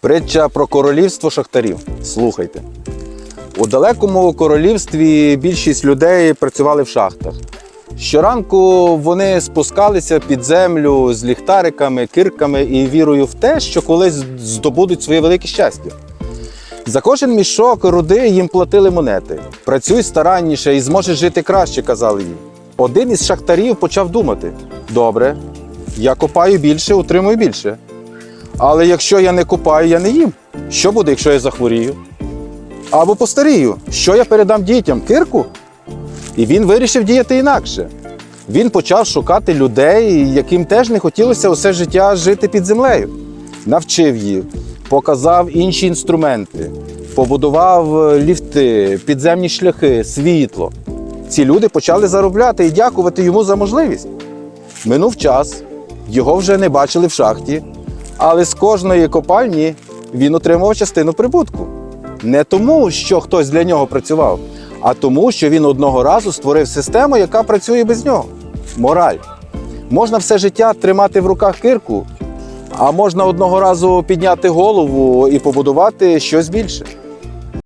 Притча про королівство шахтарів. Слухайте. У далекому королівстві більшість людей працювали в шахтах. Щоранку вони спускалися під землю з ліхтариками, кирками і вірою в те, що колись здобудуть своє велике щастя. За кожен мішок руди їм платили монети. Працюй старанніше і зможеш жити краще, казали їм. Один із шахтарів почав думати: добре, я копаю більше, отримую більше. Але якщо я не копаю, я не їм. Що буде, якщо я захворію? Або постарію, що я передам дітям? Кирку? І він вирішив діяти інакше. Він почав шукати людей, яким теж не хотілося усе життя жити під землею. Навчив їх, показав інші інструменти, побудував е, ліфти, підземні шляхи, світло. Ці люди почали заробляти і дякувати йому за можливість. Минув час, його вже не бачили в шахті, але з кожної копальні він отримував частину прибутку. Не тому, що хтось для нього працював, а тому, що він одного разу створив систему, яка працює без нього. Мораль. Можна все життя тримати в руках кирку, а можна одного разу підняти голову і побудувати щось більше.